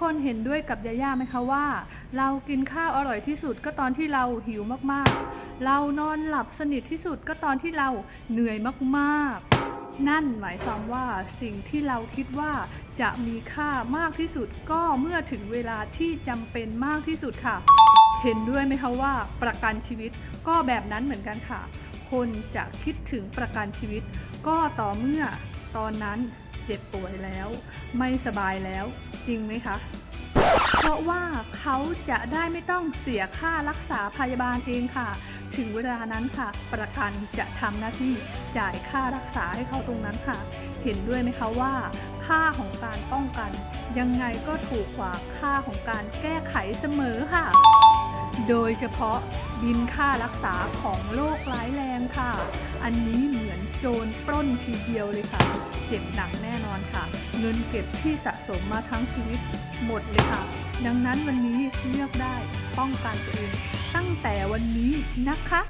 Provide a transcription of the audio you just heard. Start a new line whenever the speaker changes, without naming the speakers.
คนเห็นด้วยกับยาย่าไหมคะว่า เรากินข้าวอร่อยที่สุดก็ตอนที่เราหิวมากๆ เรานอนหลับสนิทที่สุดก็ตอนที่เราเหนื่อยมากๆ นั่นหมายความว่าสิ่งที่เราคิดว่าจะมีค่ามากที่สุดก็เมื่อถึงเวลาที่จำเป็นมากที่สุดค่ะ เห็นด้วยไหมคะว่าประกันชีวิตก็แบบนั้นเหมือนกันค่ะ คนจะคิดถึงประกันชีวิต ก็ต่อเมื่อตอนนั้น เจ็บป่วยแล้ว ไม่สบายแล้วจริงไหมคะ เพราะว่าเขาจะได้ไม่ต้องเสียค่ารักษาพยาบาลเองค่ะ ถึงเวลานั้นค่ะ ประกันจะทำหน้าที่จ่ายค่ารักษาให้เขาตรงนั้นค่ะ เห็นด้วยไหมคะว่า ค่าของการป้องกัน ยังไงก็ถูกกว่าค่าของการแก้ไขเสมอค่ะโดยเฉพาะบินค่ารักษาของโรคร้ายแรงค่ะ อันนี้เหมือนโจรปล้นทีเดียวเลยค่ะ เจ็บหนักแน่นอนค่ะ เงินเก็บที่สะสมมาทั้งชีวิตหมดเลยค่ะ ดังนั้นวันนี้เลือกได้ป้องกันตัวเองตั้งแต่วันนี้นะคะ